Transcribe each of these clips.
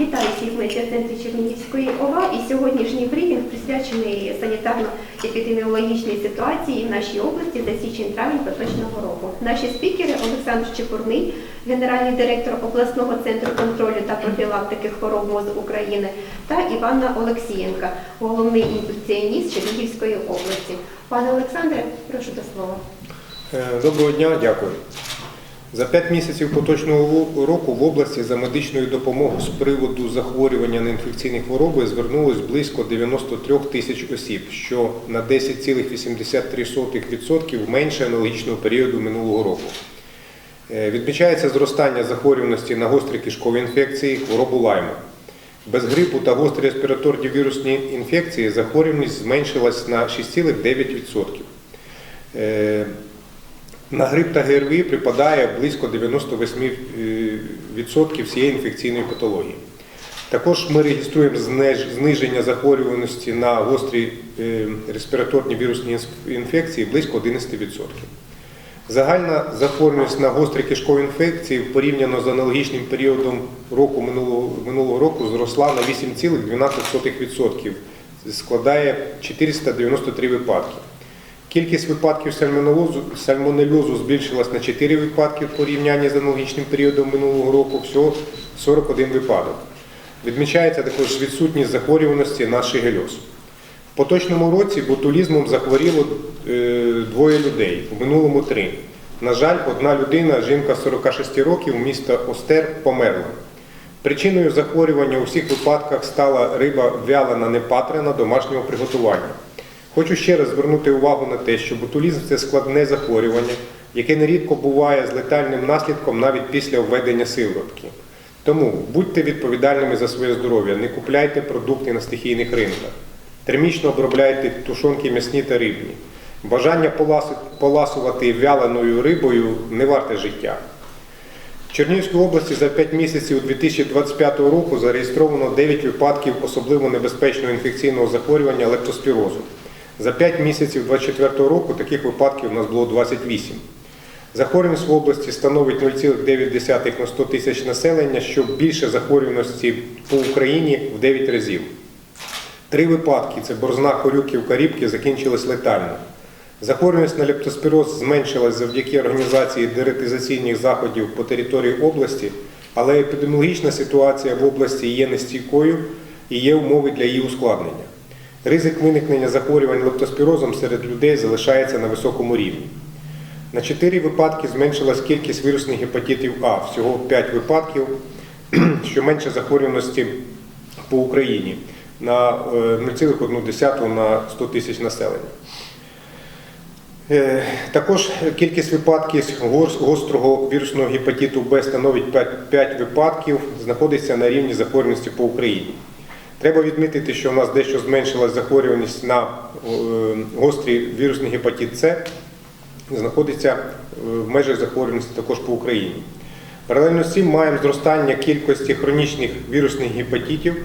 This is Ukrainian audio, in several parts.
Вітаю всіх в медіа-центрі Чернігівської ОВА. І сьогоднішній брифінг присвячений санітарно-епідеміологічній ситуації в нашій області за січень-травень поточного року. Наші спікери Олександр Чепурний, генеральний директор обласного центру контролю та профілактики хвороб мозу України, та Іванна Олексієнка, головний інфекціоніст Чернігівської області. Пане Олександре, прошу до слова. Е, Доброго дня, дякую. За п'ять місяців поточного року в області за медичною допомогою з приводу захворювання на інфекційні хвороби звернулось близько 93 тисяч осіб, що на 10,83% менше аналогічного періоду минулого року. Е, Відмічається зростання захворюваності на гострі кишкові інфекції, хворобу лайма. Без грипу та гострі респіраторні вірусні інфекції захворюваність зменшилась на 6,9%. На грип та ГРВІ припадає близько 98% всієї інфекційної патології. Також ми реєструємо зниження захворюваності на гострі е, респіраторні вірусні інфекції близько 11%. Загальна захворюваність на гострі кишкові інфекції порівняно з аналогічним періодом року минулого, минулого року зросла на 8,12%, складає 493 випадки. Кількість випадків сальмонельозу збільшилась на 4 випадки в порівнянні з аналогічним періодом минулого року, всього 41 випадок. Відмічається також відсутність захворюваності на шигельоз. В поточному році ботулізмом захворіло е, двоє людей, в минулому три. На жаль, одна людина, жінка 46 років, міста Остер, померла. Причиною захворювання у всіх випадках стала риба вялена непатрена домашнього приготування. Хочу ще раз звернути увагу на те, що ботулізм це складне захворювання, яке нерідко буває з летальним наслідком навіть після введення сиворотки. Тому будьте відповідальними за своє здоров'я, не купляйте продукти на стихійних ринках. Термічно обробляйте тушонки м'ясні та рибні. Бажання поласувати вяленою рибою не варте життя. В Чернігівській області за 5 місяців 2025 року зареєстровано 9 випадків особливо небезпечного інфекційного захворювання лептоспірозу. За 5 місяців 2024 року таких випадків у нас було 28. Захворюваність в області становить 0,9 на 100 тисяч населення, що більше захворюваності по Україні в 9 разів. Три випадки це борзна хорюків карібки закінчились летально. Захворюваність на лептоспіроз зменшилась завдяки організації деретизаційних заходів по території області, але епідеміологічна ситуація в області є нестійкою і є умови для її ускладнення. Ризик виникнення захворювань лептоспірозом серед людей залишається на високому рівні. На 4 випадки зменшилась кількість вірусних гепатитів А, всього 5 випадків, що менше захворюваності по Україні на е, 0,1 на 100 тисяч населення. Е, Також кількість випадків гострого вірусного гепатиту Б становить 5, 5 випадків, знаходиться на рівні захворюваності по Україні. Треба відмітити, що у нас дещо зменшилась захворюваність на е, гострий вірусний гепатит С, знаходиться е, в межах захворюваності також по Україні. Паралельно з цим маємо зростання кількості хронічних вірусних гепатитів.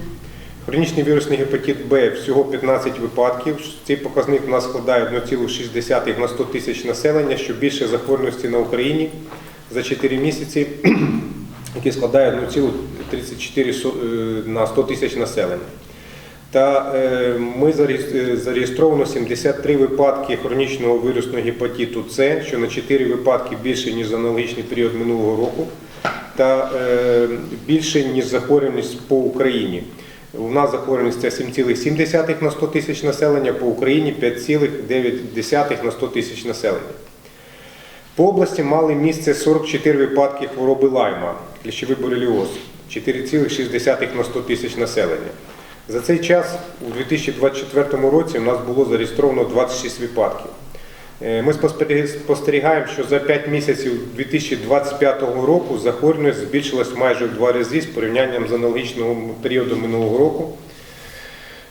Хронічний вірусний гепатит Б всього 15 випадків. Цей показник у нас складає 1,6 на 100 тисяч населення, що більше захворюваності на Україні за 4 місяці, який складає 1,34 е, на 100 тисяч населення. Та е, ми е, зареєстровано 73 випадки хронічного вірусного гепатиту С, що на 4 випадки більше, ніж за аналогічний період минулого року, та більше, ніж захворюваність по Україні. У нас захворюваність це 7,7 на 100 тисяч населення, по Україні 5,9 на 100 тисяч населення. По області мали місце 44 випадки хвороби лайма, кліщовий бореліоз, 4,6 на 100 тисяч населення. За цей час у 2024 році у нас було зареєстровано 26 випадків. Е, Ми спостерігаємо, що за 5 місяців 2025 року захворюваність збільшилась майже в два рази з порівнянням з аналогічним періодом минулого року.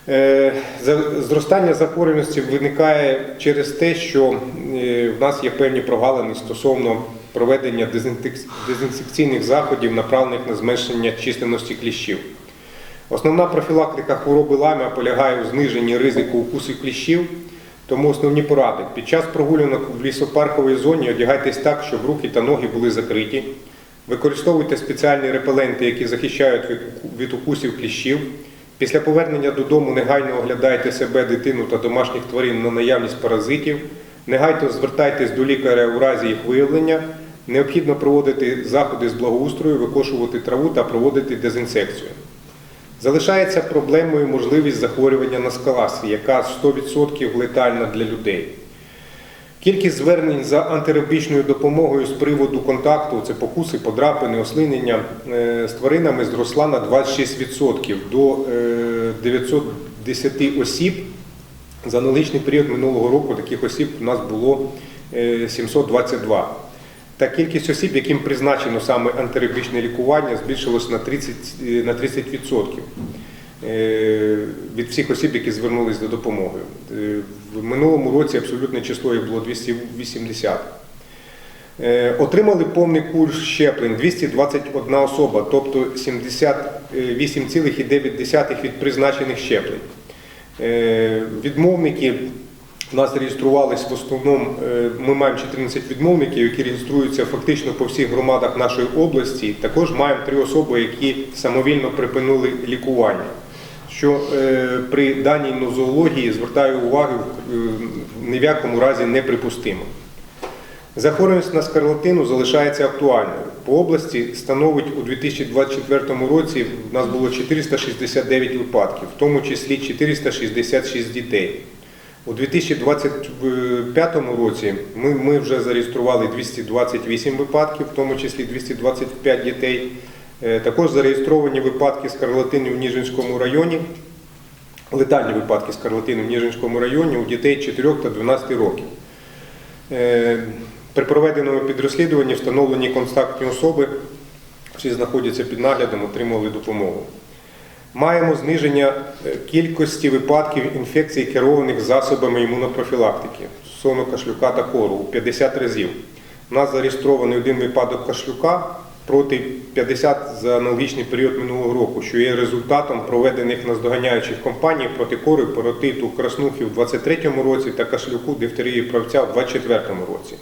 Е, Зростання захворюваності виникає через те, що е, в нас є певні прогалини стосовно проведення дезінфек- дезінфекційних заходів, направлених на зменшення численності кліщів. Основна профілактика хвороби лайма полягає у зниженні ризику укусів кліщів, тому основні поради. Під час прогулянок в лісопарковій зоні одягайтесь так, щоб руки та ноги були закриті. Використовуйте спеціальні репеленти, які захищають від укусів кліщів. Після повернення додому негайно оглядайте себе, дитину та домашніх тварин на наявність паразитів. Негайно звертайтесь до лікаря у разі їх виявлення. Необхідно проводити заходи з благоустрою, викошувати траву та проводити дезінсекцію. Залишається проблемою можливість захворювання на скаласи, яка 100% летальна для людей. Кількість звернень за антирабічною допомогою з приводу контакту, це покуси, подрапини, ослинення е, з тваринами зросла на 26% до е, 910 осіб. За аналогічний період минулого року таких осіб у нас було е, 722. Та кількість осіб, яким призначено саме антирабічне лікування, збільшилось на 30%. е, На 30% е, від всіх осіб, які звернулись за допомогою. Е, В минулому році абсолютне число їх було 280. Е, Отримали повний курс щеплень 221 особа, тобто 78,9 від призначених щеплень. Відмовники у нас реєструвались в основному, е, ми маємо 14 відмовників, які реєструються фактично по всіх громадах нашої області. Також маємо три особи, які самовільно припинили лікування. Що е, при даній нозології звертаю увагу е, ні в якому разі неприпустимо. Захворюваність на скарлатину залишається актуальною. По області становить у 2024 році в нас було 469 випадків, в тому числі 466 дітей. У 2025 році ми, ми вже зареєстрували 228 випадків, в тому числі 225 дітей. Е, Також зареєстровані випадки скарлатини в Ніжинському районі, летальні випадки скарлатини в Ніжинському районі у дітей 4 та 12 років. Е, При проведеному підрозслідуванні встановлені контактні особи, всі знаходяться під наглядом, отримали допомогу. Маємо зниження е, кількості випадків інфекцій, керованих засобами імунопрофілактики, сону кашлюка та кору у 50 разів. У нас зареєстрований один випадок кашлюка проти 50 за аналогічний період минулого року, що є результатом проведених наздоганяючих кампаній проти кори, паротиту, краснухи в 2023 році та кашлюку дифтерії правця в 2024 році.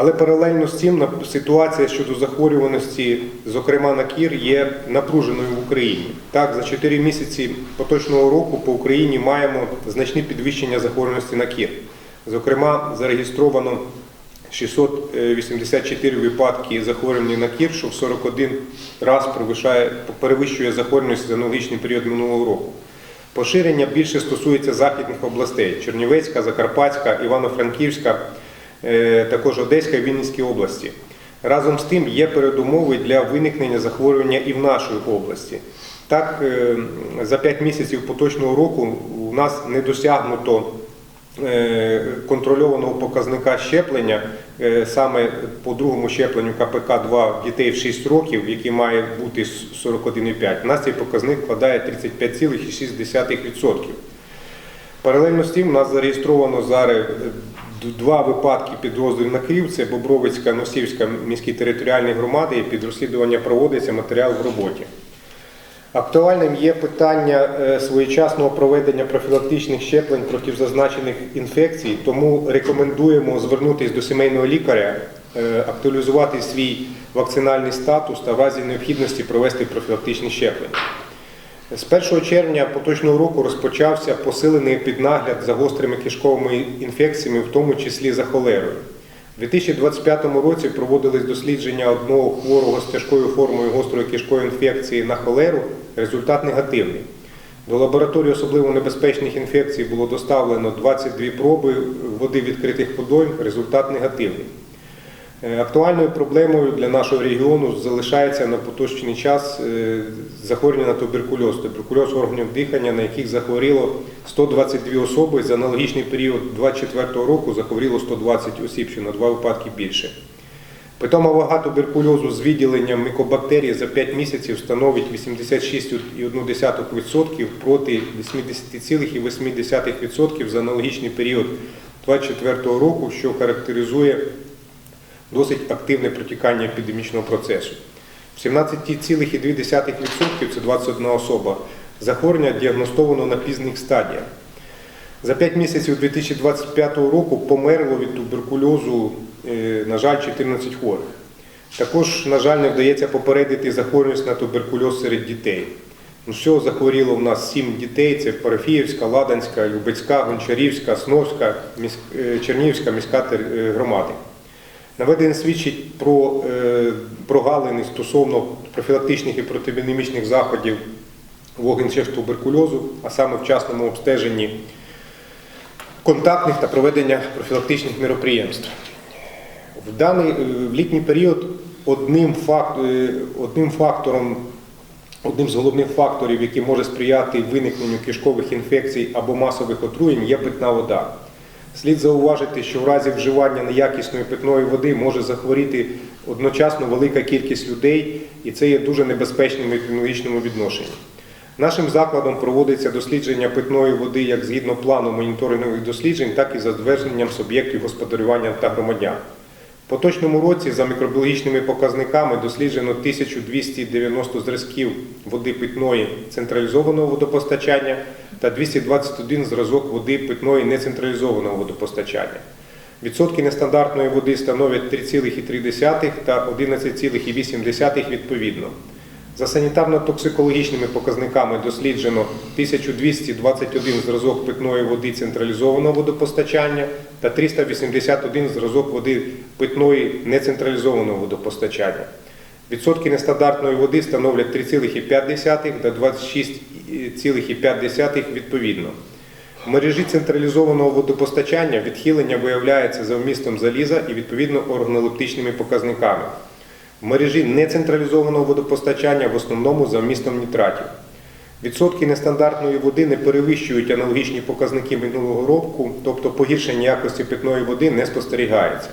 Але паралельно з цим ситуація щодо захворюваності, зокрема на кір, є напруженою в Україні. Так, за 4 місяці поточного року по Україні маємо значні підвищення захворюваності на кір. Зокрема, зареєстровано 684 випадки захворювання на кір, що в 41 раз перевищує, захворюваність за аналогічний період минулого року. Поширення більше стосується західних областей: Чернівецька, Закарпатська, Івано-Франківська, також Одеська і Вінницькі області. Разом з тим є передумови для виникнення захворювання і в нашій області. Так, е, за 5 місяців поточного року у нас не досягнуто е, контрольованого показника щеплення е, саме по другому щепленню КПК-2 дітей в 6 років, який має бути 41,5. У нас цей показник складає 35,6%. Паралельно з тим у нас зареєстровано зараз е, два випадки підрозділів на Київ. Це Бобровицька, Носівська міські територіальні громади. І під розслідування проводиться матеріал в роботі. Актуальним є питання е, своєчасного проведення профілактичних щеплень проти зазначених інфекцій, тому рекомендуємо звернутися до сімейного лікаря, е, актуалізувати свій вакцинальний статус та в разі необхідності провести профілактичні щеплення. З 1 червня поточного року розпочався посилений піднагляд за гострими кишковими інфекціями, в тому числі за холерою. У 2025 році проводились дослідження одного хворого з тяжкою формою гострої кишкової інфекції на холеру. Результат негативний. До лабораторії особливо небезпечних інфекцій було доставлено 22 проби води відкритих водойм. Результат негативний. Е, Актуальною проблемою для нашого регіону залишається на поточний час е, захворювання на туберкульоз, туберкульоз органів дихання, на яких захворіло 122 особи. За аналогічний період 2024 року захворіло 120 осіб, що на два випадки більше. Питома вага туберкульозу з відділенням мікобактерій за 5 місяців становить 86,1% проти 80,8% за аналогічний період 2024 року, що характеризує досить активне протікання епідемічного процесу. В 17,2% це 21 особа. Захворювання діагностовано на пізніх стадіях. За 5 місяців 2025 року померло від туберкульозу, е, на жаль, 14 хворих. Також, на жаль, не вдається попередити захворюваність на туберкульоз серед дітей. Ну, Всього захворіло в нас сім дітей: це Парафіївська, Ладанська, Любецька, Гончарівська, Сновська, е, Чернігівська міська е, громади. Наведення свідчить про е, прогалини стосовно профілактичних і протиепідемічних заходів вогнищах туберкульозу, а саме вчасному обстеженні контактних та проведення профілактичних мероприємств. В даний е, в літній період одним, е, одним фактором, одним з головних факторів, який може сприяти виникненню кишкових інфекцій або масових отруєнь, є питна вода. Слід зауважити, що в разі вживання неякісної питної води може захворіти одночасно велика кількість людей, і це є дуже небезпечним в епідеміологічному відношенні. Нашим закладом проводиться дослідження питної води як згідно плану моніторингових досліджень, так і за зверненням суб'єктів господарювання та громадян. В поточному році за мікробіологічними показниками досліджено 1290 зразків води питної централізованого водопостачання та 221 зразок води питної нецентралізованого водопостачання. Відсотки нестандартної води становлять 3,3 та 11,8 відповідно. За санітарно-токсикологічними показниками досліджено 1221 зразок питної води централізованого водопостачання та 381 зразок води питної нецентралізованого водопостачання. Відсотки нестандартної води становлять 3,5 та 26,5 відповідно. В мережі централізованого водопостачання відхилення виявляється за вмістом заліза і відповідно органолептичними показниками. В мережі нецентралізованого водопостачання в основному за вмістом нітратів. Відсотки нестандартної води не перевищують аналогічні показники минулого року, тобто погіршення якості питної води не спостерігається.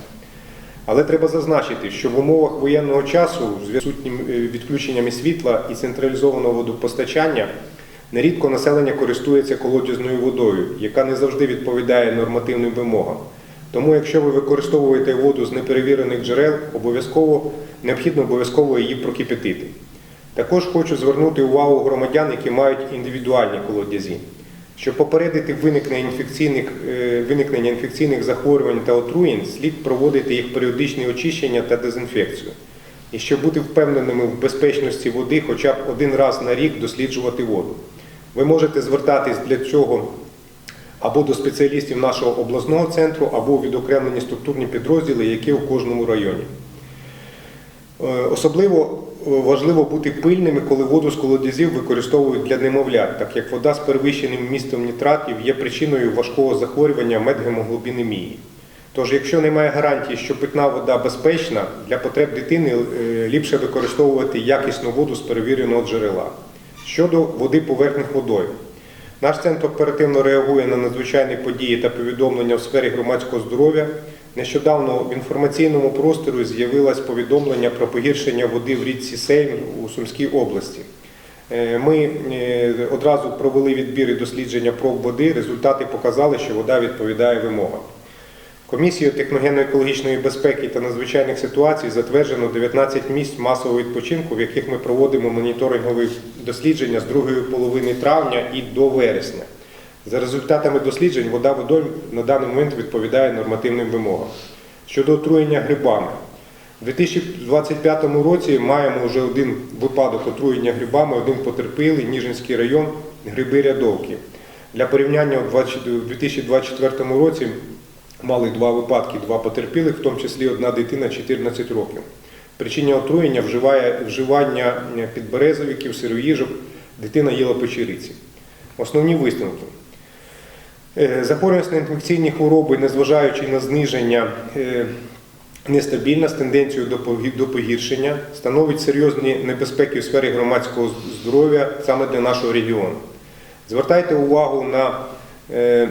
Але треба зазначити, що в умовах воєнного часу з відсутнім е, відключеннями світла і централізованого водопостачання нерідко населення користується колодязною водою, яка не завжди відповідає нормативним вимогам. Тому, якщо ви використовуєте воду з неперевірених джерел, обов'язково необхідно обов'язково її прокипятити. Також хочу звернути увагу громадян, які мають індивідуальні колодязі. Щоб попередити виникнення інфекційних, е, виникнення інфекційних захворювань та отруєнь, слід проводити їх періодичне очищення та дезінфекцію. І щоб бути впевненими в безпечності води, хоча б один раз на рік досліджувати воду. Ви можете звертатись для цього або до спеціалістів нашого обласного центру, або у відокремлені структурні підрозділи, які у кожному районі. Е, Особливо важливо бути пильними, коли воду з колодязів використовують для немовлят, так як вода з перевищеним вмістом нітратів є причиною важкого захворювання медгемоглобінемії. Тож, якщо немає гарантії, що питна вода безпечна, для потреб дитини е, ліпше використовувати якісну воду з перевіреного джерела. Щодо води поверхних водою. Наш центр оперативно реагує на надзвичайні події та повідомлення в сфері громадського здоров'я. Нещодавно в інформаційному просторі з'явилось повідомлення про погіршення води в річці Сейм у Сумській області. Е, Ми е, одразу провели відбір і дослідження проб води. Результати показали, що вода відповідає вимогам. Комісією техногенно-екологічної безпеки та надзвичайних ситуацій затверджено 19 місць масового відпочинку, в яких ми проводимо моніторингові дослідження з другої половини травня і до вересня. За результатами досліджень вода водойм на даний момент відповідає нормативним вимогам. Щодо отруєння грибами, у 2025 році маємо вже один випадок отруєння грибами, один потерпілий, Ніжинський район, гриби рядовки. Для порівняння у 20 у 2024 році мали два випадки, два потерпілих, в тому числі одна дитина 14 років. Причина отруєння вживає, вживання підберезовиків, сироїжок, дитина їла печериці. Основні висновки. Е, Захворюваність на інфекційні хвороби, незважаючи на зниження, е, нестабільна з тенденцією до погіршення, становить серйозні небезпеки у сфері громадського здоров'я саме для нашого регіону. Звертайте увагу на е,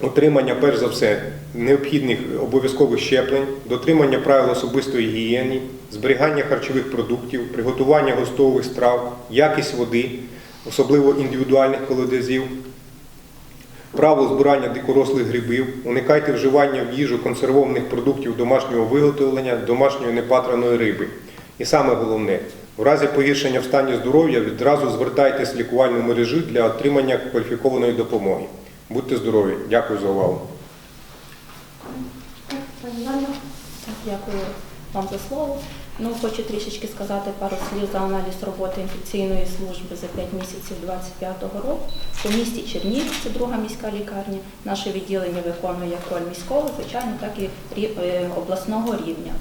отримання, перш за все, необхідних обов'язкових щеплень, дотримання правил особистої гігієни, зберігання харчових продуктів, приготування гостових страв, якість води, особливо індивідуальних колодязів, правил збирання дикорослих грибів, уникайте вживання в їжу консервованих продуктів домашнього виготовлення, домашньої непатраної риби. І саме головне, в разі погіршення в стані здоров'я відразу звертайтесь в лікувальну мережу для отримання кваліфікованої допомоги. Будьте здорові! Дякую за увагу. Дякую. вам за слово. Ну, хочу трішечки сказати пару слів за аналіз роботи інфекційної служби за 5 місяців 2025 року. У місті Чернігів, це друга міська лікарня, наше відділення виконує як роль міського, звичайно, так і е, обласного рівня.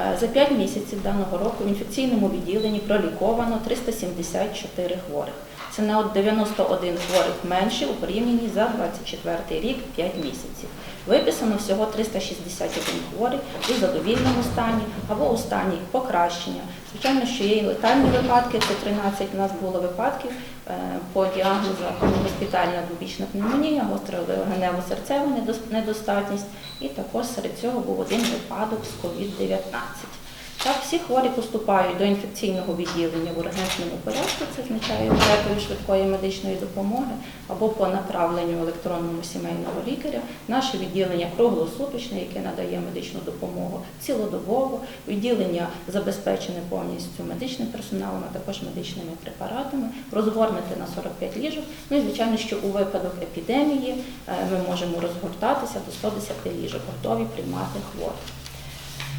Е, За 5 місяців даного року в інфекційному відділенні проліковано 374 хворих. Це на 91 хворих менше у порівнянні за 24 рік 5 місяців. Виписано всього 361 хворий у задовільному стані або у стані покращення. Звичайно, що є і летальні випадки, це 13 у нас було випадків е, по діагнозах госпітальна двобічна пневмонія, гостра легенево-серцева недос- недостатність, і також серед цього був один випадок з COVID-19. Так, всі хворі поступають до інфекційного відділення в ургентному порядку, це означає потребою швидкої медичної допомоги або по направленню електронному сімейного лікаря. Наше відділення круглосуточне, яке надає медичну допомогу цілодобово. Відділення забезпечене повністю медичним персоналом, а також медичними препаратами, розгорнуте на 45 ліжок. Ну і звичайно, що у випадок епідемії е, ми можемо розгортатися до 110 ліжок, готові приймати хворих.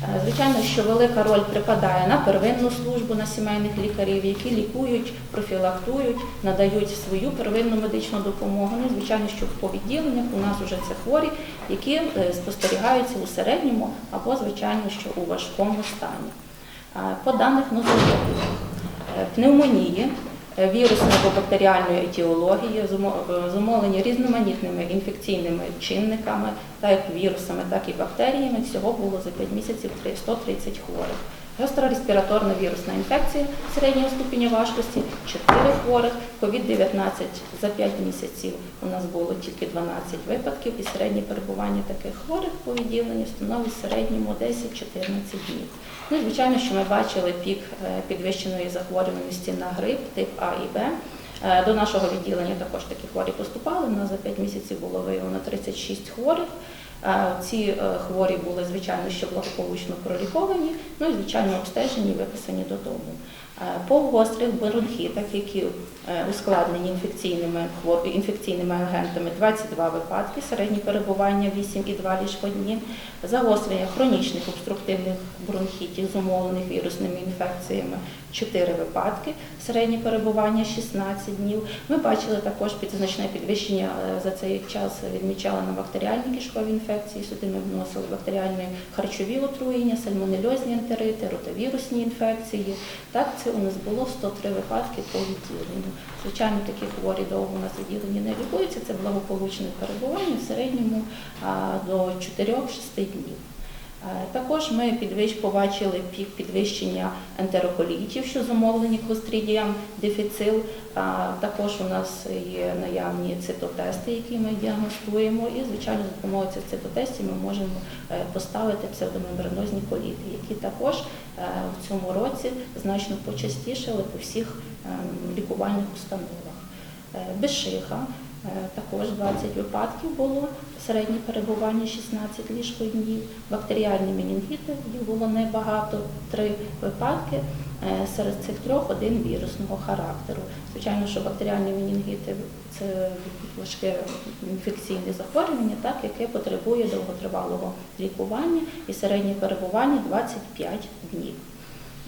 Е, Звичайно, що велика роль припадає на первинну службу, на сімейних лікарів, які лікують, профілактують, надають свою первинну медичну допомогу. Ну, звичайно, що по відділеннях у нас вже це хворі, які е, спостерігаються у середньому або, звичайно, що у важкому стані. Е, По даних нозології, пневмонії, вірусної або бактеріальної етіології, зумо- е, зумовлені різноманітними інфекційними чинниками, так як вірусами, так і бактеріями. Всього було за 5 місяців три- 130 хворих. Гастрореспіраторна вірусна інфекція середнього ступеня важкості 4 хворих, COVID-19 за 5 місяців у нас було тільки 12 випадків, і середнє перебування таких хворих по відділенню становить середньому 10-14 днів. Ну, звичайно, що ми бачили пік е, підвищеної захворюваності на грип тип А і Б. Е, До нашого відділення також такі хворі поступали. У нас за 5 місяців було виявлено 36 хворих. Ці е, хворі були, звичайно, що благополучно проліковані, ну і, звичайно, обстежені виписані додому. Е, По гострих бронхітах, які е, ускладнені інфекційними, інфекційними агентами, 22 випадки, середнє перебування 8,2 ліжкодні, загострення хронічних обструктивних бронхітів, зумовлених вірусними інфекціями, 4 випадки, середнє перебування 16 днів. Ми бачили також підзначне підвищення е, за цей час відмічали на бактеріальні кишкові інфекції, сюди ми вносили бактеріальні харчові отруєння, сальмонельозні ентерити, ротавірусні інфекції. Так, у нас було 103 випадки по відділенню. Звичайно, такі хворі довго у нас відділенні не лікуються, це благополучне перебування в середньому до 4-6 днів. Е, Також ми підвищ, побачили пік підвищення ентероколітів, що зумовлені клостридіям дефіцил. Також у нас є наявні цитотести, які ми діагностуємо, і, звичайно, за допомогою цих цитотестів ми можемо е, поставити псевдомембранозні коліти, які також е, в цьому році значно почастішали по всіх ем, лікувальних установах. Е, Безшиха, е, також 20 випадків було, середнє перебування 16 ліжкоднів, бактеріальні менінгіти, їх було небагато, 3 випадки. Е, Серед цих трьох один вірусного характеру. Звичайно, що бактеріальні менінгіти це важке інфекційне захворювання, так, яке потребує довготривалого лікування і середнє перебування 25 днів.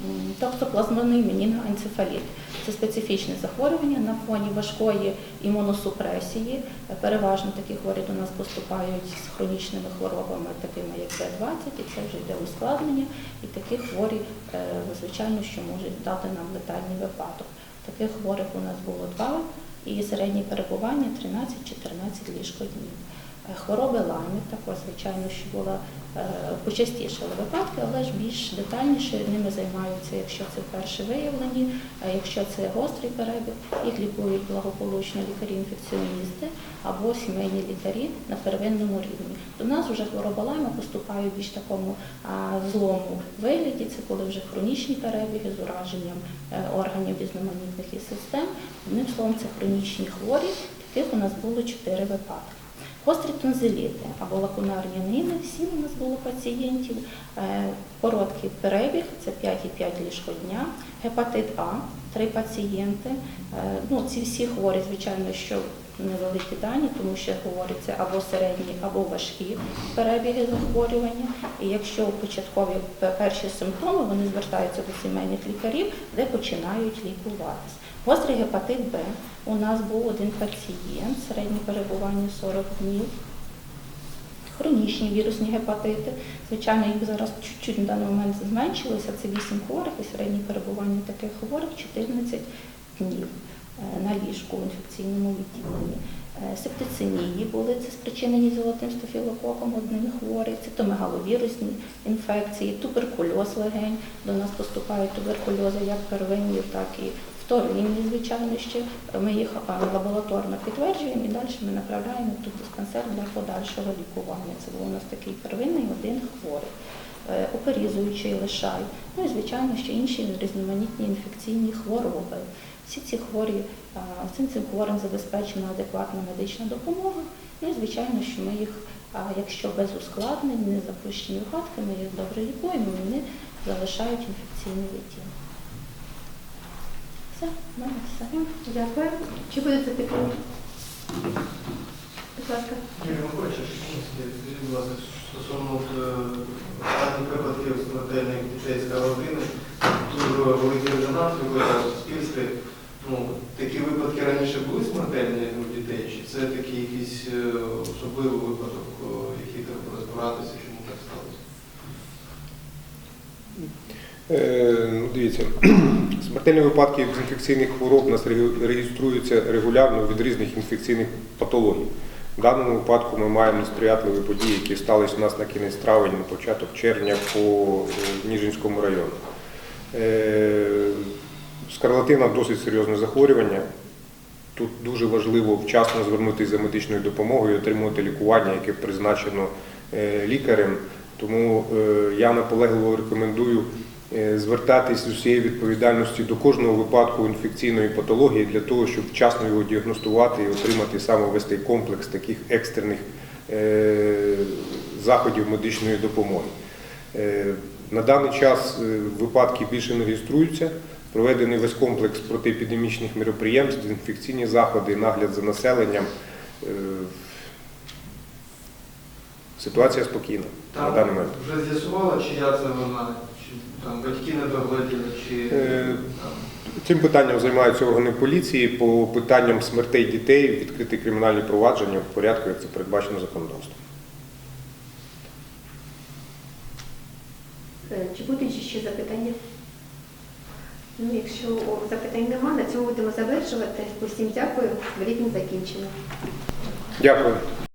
М, Токсоплазмонний менінгоенцефаліт це специфічне захворювання на фоні важкої імуносупресії. Переважно такі хворі до нас поступають з хронічними хворобами, такими як Б20, і це вже йде ускладнення. І такі хворі, е, звичайно, що можуть дати нам летальний випадок. Таких хворих у нас було два, і середнє перебування 13-14 ліжкоднів. Е, Хвороби лайми також, звичайно, що була почастішали випадки, але ж більш детальніше ними займаються, якщо це вперше виявлені, а якщо це гострий перебіг, їх лікують благополучно лікарі інфекціоністи або сімейні лікарі на первинному рівні. До нас вже хвороба лайма поступає в більш такому злому вигляді, це коли вже хронічні перебіги з ураженням е, органів різноманітних і систем. Одним словом, це хронічні хворі, таких у нас було 4 випадки. Гострі тонзиліти або лакунарні нини, всі у нас було пацієнтів. Е, Короткий перебіг це 5,5 ліжко дня, гепатит А, три пацієнти. Е, Ну, ці всі хворі, звичайно, що невеликі дані, тому що говориться або середні, або важкі перебіги захворювання. І якщо початкові перші симптоми, вони звертаються до сімейних лікарів, де починають лікуватись. Гострий гепатит Б у нас був один пацієнт, середнє перебування 40 днів. Хронічні вірусні гепатити. Звичайно, їх зараз чуть-чуть на даний момент зменшилося. Це 8 хворих і середнє перебування таких хворих 14 днів на ліжку в інфекційному відділенні. Е, Септицинії були це спричинені золотим стафілококом, одним хворий, цитомегаловірусні інфекції, туберкульоз легень. До нас поступають туберкульози як первинні, так і вторинні, звичайно, ще. Ми їх е, лабораторно підтверджуємо і далі ми направляємо тут диспансер для подальшого лікування. Це був у нас такий первинний один хворий. Е, Оперізуючий лишай, ну і звичайно ще інші різноманітні інфекційні хвороби. Всі ці хворі, всім цим хворим забезпечена адекватна медична допомога. Ну і звичайно, що ми їх, якщо без ускладнень, не запущені випадки, ми їх добре лікуємо, вони залишають інфекційний відділ. Все, в мене все. Дякую. Чи будуть запитання? Будь ласка. Юрій Миколаївич, скажіть, будь ласка, стосовно е, останніх випадків смертельних дітей з Каролини, дуже великий резонанс викликав в суспільстві. Ну, такі випадки раніше були смертельні у дітей, чи це такий якийсь е, особливий випадок, о, який треба розбиратися, чому так сталося? Е, ну, дивіться, смертельні випадки з інфекційних хвороб у нас реєструються регулярно від різних інфекційних патологій. В даному випадку ми маємо несприятливі події, які сталися у нас на кінець травня, на початок червня по е, Ніжинському району. Е, Скарлатина досить серйозне захворювання. Тут дуже важливо вчасно звернутися за медичною допомогою і отримувати лікування, яке призначено е, лікарем. Тому я наполегливо рекомендую звертатись з усією відповідальністю до кожного випадку інфекційної патології для того, щоб вчасно його діагностувати і отримати саме вести комплекс таких екстрених е, заходів медичної допомоги. Е, На даний час е, випадки більше не реєструються. Проведений весь комплекс протиепідемічних міроприємств, дезінфекційні заходи, нагляд за населенням. Е, Ситуація спокійна на даний момент. вже з'ясувала, чия це вона, там батьки не догледіли, чи Е, там, Цим питанням займаються органи поліції. По питанням смертей дітей відкриті кримінальні провадження в порядку, як це передбачено законодавством. Е, Чи будуть ще запитання? Ну, якщо о, запитань немає, на цьому будемо завершувати. Усім дякую. Брифінг закінчено. Дякую.